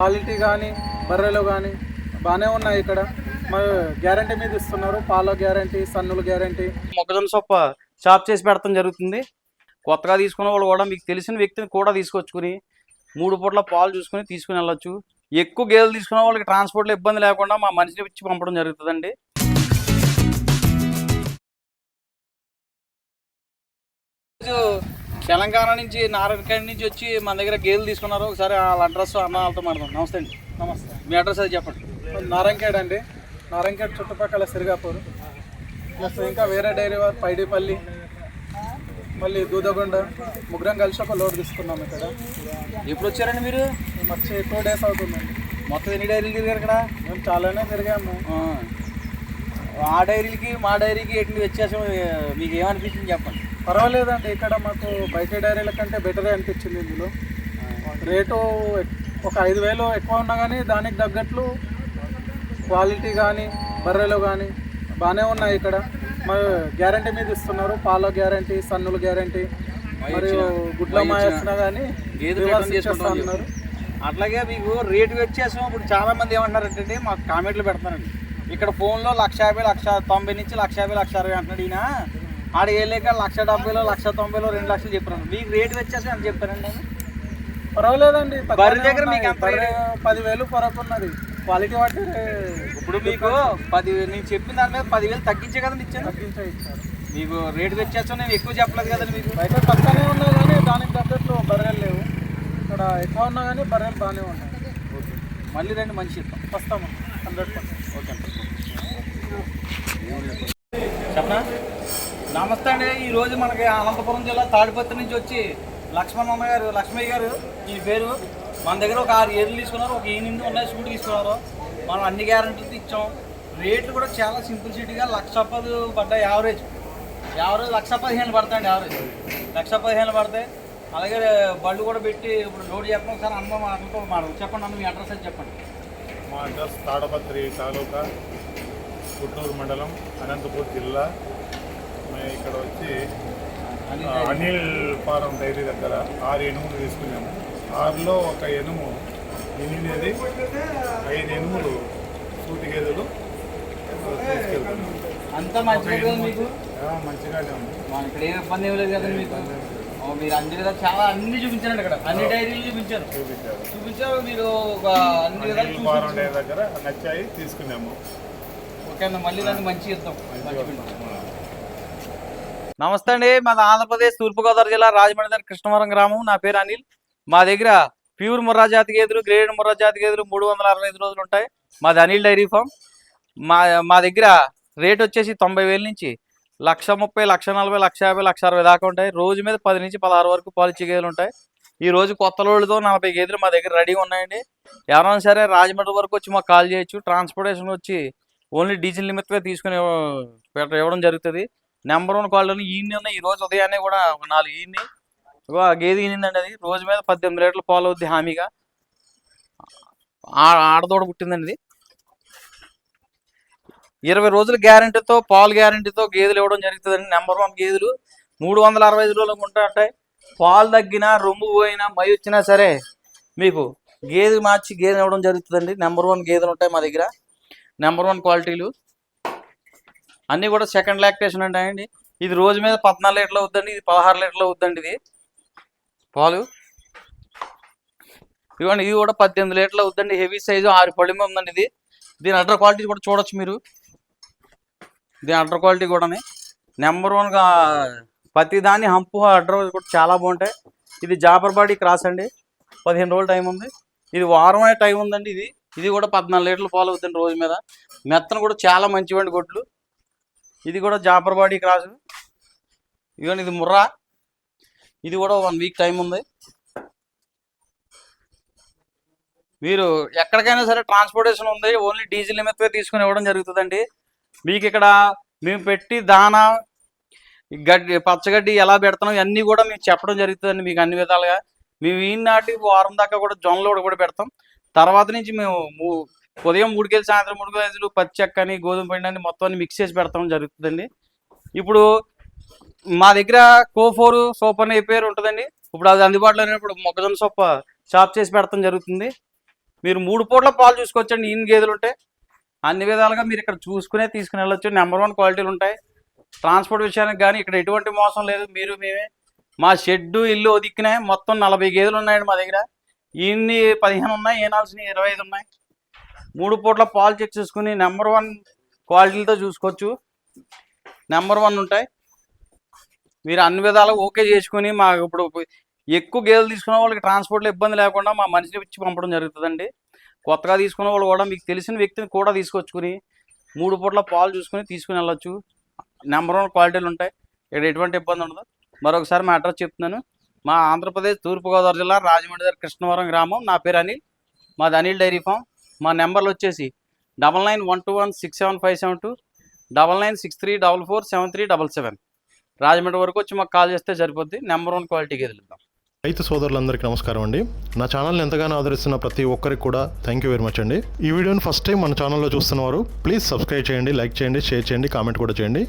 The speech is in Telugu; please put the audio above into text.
క్వాలిటీ కానీ బర్రెలు కానీ బాగానే ఉన్నాయి ఇక్కడ. గ్యారంటీ మీద ఇస్తున్నారు. పాల గ్యారంటీ సన్నుల గ్యారంటీ. మొక్కజొన్న సొప్ప షాప్ చేసి పెడతాం జరుగుతుంది. కొత్తగా తీసుకున్న వాళ్ళు కూడా మీకు తెలిసిన వ్యక్తిని కూడా తీసుకొచ్చుకుని మూడు పూట్ల పాలు చూసుకుని తీసుకుని వెళ్ళొచ్చు. ఎక్కువ గేదెలు తీసుకున్న వాళ్ళకి ట్రాన్స్పోర్ట్లో ఇబ్బంది లేకుండా మా మనిషిని ఇచ్చి పంపడం జరుగుతుందండి. ఈరోజు తెలంగాణ నుంచి నారాయణఖండ్ నుంచి వచ్చి మన దగ్గర గేదెలు తీసుకున్నారు. ఒకసారి వాళ్ళ అడ్రస్ అన్న వాళ్ళతో మాట్లాడదాం. నమస్తే అండి. నమస్తే. మీ అడ్రస్ అది చెప్పండి. నారంకేడ్ అండి. నారంకేడ్ చుట్టుపక్కల సిరిగాపూర్. ప్లస్ ఇంకా వేరే డైరీ వారు పైడిపల్లి మళ్ళీ దూదగొండ. ముగ్గురం కలిసి ఒక లోడ్ తీసుకున్నాం ఇక్కడ. ఎప్పుడు వచ్చారండి మీరు? వచ్చి టూ డేస్ అవుతుందండి. మొత్తం ఎన్ని డైరీలు తిరిగారు ఇక్కడ? మేము చాలానే తిరిగాము. ఆ. డైరీలకి మా డైరీకి ఎటువంటి వ్యత్యాసం? మీకు ఏమనిపించింది చెప్పండి. పర్వాలేదండి ఇక్కడ మాకు బయట డైరీల కంటే బెటరే అనిపించింది ఇందులో. రేటు ఒక ఐదు వేలు ఎక్కువ ఉన్నా కానీ దానికి తగ్గట్లు క్వాలిటీ కానీ బర్రెలు కానీ బాగానే ఉన్నాయి ఇక్కడ. మరి గ్యారంటీ మీద ఇస్తున్నారు పాల గ్యారంటీ సన్నుల గ్యారంటీ మరియు గుడ్ల మాయ వచ్చినా కానీ అన్నారు. అట్లాగే మీకు రేటు వ్యత్యాసం ఇప్పుడు చాలా మంది ఏమంటారంటే మాకు కామెంట్లు పెడతారండి. ఇక్కడ ఫోన్లో లక్ష యాభై లక్ష తొంభై నుంచి లక్ష యాభై లక్ష అరవై అంటున్నాడు ఈయన. ఆడ వెళ్ళాక లక్ష డెబ్బైలో లక్ష తొంభైలో రెండు లక్షలు చెప్పారు. మీకు రేటు వ్యత్యాసం ఎంత చెప్తారండి పర్వాలేదండి బర్రె దగ్గర. మీకు పదివేలు ఫరక్ ఉన్నది క్వాలిటీ బట్టి ఇప్పుడు మీకు పది నేను చెప్పిన దాని మీద పదివేలు తగ్గించే కదండి ఇచ్చాను? తగ్గించే ఇచ్చారు. మీకు రేటు వ్యత్యాసం నేను ఎక్కువ చెప్పలేదు కదండి మీకు? బయట తక్కువనే ఉన్నాయి కానీ దానికి తగ్గట్లు బర్రెలు లేవు. ఇక్కడ ఎక్కువ ఉన్నా కానీ బర్రెలు బాగానే ఉన్నాయి. మళ్ళీ రండి మంచి ఇస్తాం వస్తాము. Hundred percent. ఓకే అండి. చెప్పనా? నమస్తే అండి. ఈరోజు మనకి అనంతపురం జిల్లా తాడిపత్రి నుంచి వచ్చి లక్ష్మణ్ గారు లక్ష్మయ్య గారు ఈ పేరు. మన దగ్గర ఒక ఆరు ఏర్లు తీసుకున్నారు ఒక ఎనిమిది ఉన్నాయి సూట్ తీసుకున్నారు. మనం అన్ని గ్యారంటీలు ఇచ్చాం. రేట్లు కూడా చాలా సింపుల్సిటీగా లక్ష పది పడ్డాయి యావరేజ్ యావరేజ్ లక్ష పదిహేను పడతాయండి యావరేజ్ లక్ష పదిహేను పడతాయి. అలాగే బళ్ళు కూడా పెట్టి ఇప్పుడు లోడ్ చెప్పడం ఒకసారి అన్న మాటలతో మాట చెప్పండి అన్న మీ అడ్రస్ అది చెప్పండి. మా అడ్రస్ తాడపత్రి తాలూకా గుంటూరు మండలం అనంతపూర్ జిల్లా మేము ఇక్కడ వచ్చి అనిల్ ఫారం డైరీ దగ్గర ఆరు ఎనుములు తీసుకున్నాము. ఆరులో ఒక ఎనుము ఎనిమిది ఐదు ఎనుములు సూటి గేదెలు తీసుకెళ్తున్నాము అంతా మంచిగా కదా మీకు? మంచిగానే ఉంది. ఇక్కడ ఏం ఇబ్బంది ఏం లేదు కదండి మీకు? మీరు అన్ని విధాలు చాలా అన్ని చూపించారండి ఇక్కడ. అన్ని డైరీలు చూపించారు. చూపించారు. చూపించారు మీరు ఒక అన్ని విధాలు దగ్గర నచ్చాయి తీసుకున్నాము. ఓకే అన్న మళ్ళీ దాన్ని మంచి ఇద్దాం. మంచిగా నమస్తే అండి. మాది ఆంధ్రప్రదేశ్ తూర్పుగోదావరి జిల్లా రాజమండ్రి కృష్ణవరం గ్రామం. నా పేరు అనిల్. మా దగ్గర ప్యూర్ ముర్రా జాతి గేదెలు గ్రేడ్ ముర్రా జాతి గేదెలు మూడు వందల అరవై ఐదు రోజులు ఉంటాయి. మాది అనిల్ డైరీ ఫామ్. మా మా దగ్గర రేట్ వచ్చేసి తొంభై వేల నుంచి లక్ష ముప్పై లక్ష నలభై లక్ష యాభై లక్ష అరవై దాకా ఉంటాయి. రోజు మీద పది నుంచి పదహారు వరకు పాలిచ్చే గేదెలు ఉంటాయి. ఈ రోజు కొత్త లోడ్లతో నలభై గేదెలు మా దగ్గర రెడీగా ఉన్నాయండి. ఎవరైనా సరే రాజమండ్రి వరకు వచ్చి మాకు కాల్ చేయొచ్చు. ట్రాన్స్పోర్టేషన్ వచ్చి ఓన్లీ డీజిల్ నిమిత్తమే తీసుకుని ఇవ్వడం జరుగుతుంది. నెంబర్ వన్ క్వాలిటీ ఈయన్ని ఉన్నాయి. ఈ రోజు ఉదయాన్నే కూడా ఒక నాలుగు ఈయన్ని. గేది ఈనిందండి అది. రోజు మీద పద్దెనిమిది లీటర్లు పాలు అవుద్ది హామీగా. ఆడదోడ పుట్టిందండి ఇది. ఇరవై రోజుల గ్యారంటీతో పాలు గ్యారంటీతో గేదెలు ఇవ్వడం జరుగుతుందండి. నెంబర్ వన్ గేదెలు మూడు వందల అరవై ఐదు రోజులకు ఉంటాయి పాలు తగ్గినా రొమ్ము పోయినా మై వచ్చినా సరే మీకు గేదె మార్చి గేదె ఇవ్వడం జరుగుతుందండి. నెంబర్ వన్ గేదెలు ఉంటాయి మా దగ్గర. నెంబర్ వన్ క్వాలిటీలు. అన్నీ కూడా సెకండ్ లాక్టేషన్ అండి ఇది రోజు మీద పద్నాలుగు లీటర్లు అవుద్దండి ఇది పదహారు లీటర్లు అవుద్దండి ఇది. పాలు. ఇవ్వండి ఇది కూడా పద్దెనిమిది లీటర్లు అవుద్దండి. హెవీ సైజు ఆరు పళ్ళిమే ఉందండి ఇది. దీని అల్ట్రా క్వాలిటీ కూడా చూడొచ్చు మీరు. దీని అల్ట్రా క్వాలిటీ కూడా నెంబర్ వన్గా ప్రతి దాని హంపు అడ్ర కూడా చాలా బాగుంటాయి. ఇది జాబర్బాడి క్రాస్ అండి. పదిహేను రోజులు టైం ఉంది. ఇది వారం టైం ఉందండి ఇది. ఇది కూడా పద్నాలుగు లీటర్లు పాలు అవుతుంది రోజు మీద. మెత్తన కూడా చాలా మంచివండి గొడ్లు. ఇది కూడా జాపర్బాడి క్రాస్. ఇదిగోండి ఇది ముర్రా. ఇది కూడా వన్ వీక్ టైం ఉంది. మీరు ఎక్కడికైనా సరే ట్రాన్స్పోర్టేషన్ ఉంది. ఓన్లీ డీజిల్ నిమిత్తమే తీసుకుని ఇవ్వడం జరుగుతుందండి. మీకు ఇక్కడ మేము పెట్టి దానా ఈ గడ్డి పచ్చగడ్డి ఎలా పెడతాం ఇవన్నీ కూడా మేము చెప్పడం జరుగుతుందండి మీకు అన్ని విధాలుగా. మేము ఈనాటి నాటి వారం దాకా కూడా జొన్నలు కూడా పెడతాం. తర్వాత నుంచి మేము ఉదయం మూడు సాయంత్రం మూడు కేజీలు పచ్చి చెక్క గోధుమ పిండి అని మొత్తం అన్ని మిక్స్ చేసి పెడతాం జరుగుతుందండి. ఇప్పుడు మా దగ్గర కోఫోర్ సోప్ అనే పేరు ఉంటుందండి. ఇప్పుడు అది అందుబాటులో లేనప్పుడు మొక్కజొన్న సోప్ షాప్ చేసి పెడతాం జరుగుతుంది. మీరు మూడు పూట్ల పాలు చూసుకోవచ్చండి ఈయన గేదెలు ఉంటాయి అన్ని విధాలుగా మీరు ఇక్కడ చూసుకునే తీసుకుని వెళ్ళొచ్చు. నెంబర్ వన్ క్వాలిటీలు ఉంటాయి. ట్రాన్స్పోర్ట్ విషయానికి కానీ ఇక్కడ ఎటువంటి మోసం లేదు. మీరు మేమే మా షెడ్డు ఇల్లు ఒదిక్కినాయి మొత్తం నలభై గేదెలు ఉన్నాయండి మా దగ్గర. ఇన్ని పదిహేను ఉన్నాయి ఏనాల్సిన ఇరవై ఐదు ఉన్నాయి. మూడు పూట్ల పాలు చెక్ చేసుకుని నెంబర్ వన్ క్వాలిటీలతో చూసుకోవచ్చు. నెంబర్ వన్ ఉంటాయి. మీరు అన్ని విధాలుగా ఓకే చేసుకుని మాకు ఇప్పుడు ఎక్కువ గేదెలు తీసుకున్న వాళ్ళకి ట్రాన్స్పోర్ట్లో ఇబ్బంది లేకుండా మా మనిషిని ఇచ్చి పంపడం జరుగుతుందండి. కొత్తగా తీసుకున్న వాళ్ళు కూడా మీకు తెలిసిన వ్యక్తిని కూడా తీసుకొచ్చుకుని మూడు పూట్ల పాలు చూసుకుని తీసుకుని వెళ్ళొచ్చు. నెంబర్ వన్ క్వాలిటీలు ఉంటాయి. ఇక్కడ ఎటువంటి ఇబ్బంది ఉండదు. మరొకసారి మా అడ్రస్ చెప్తున్నాను. మా ఆంధ్రప్రదేశ్ తూర్పుగోదావరి జిల్లా రాజమండ్రి దగ్గర కృష్ణవరం గ్రామం. నా పేరు అనిల్. మాది అనిల్ డైరీ ఫామ్. మా నెంబర్లు వచ్చేసి double nine one two one six seven five seven two double nine six three double four seven three double seven. Rajahmundry వరకు వచ్చి మాకు కాల్ చేస్తే సరిపోద్ది. నెంబర్ వన్ క్వాలిటీ గేదెలు రైతు సోదరులందరికీ నమస్కారం అండి. నా ఛానల్ని ఎంతగానో ఆదరిస్తున్న ప్రతి ఒక్కరికి కూడా థ్యాంక్ యూ వెరీ మచ్ అండి. ఈ వీడియోని ఫస్ట్ టైం మన ఛానల్లో చూస్తున్నవారు ప్లీజ్ సబ్స్క్రైబ్ చేయండి లైక్ చేయండి షేర్ చేయండి కామెంట్ కూడా చేయండి.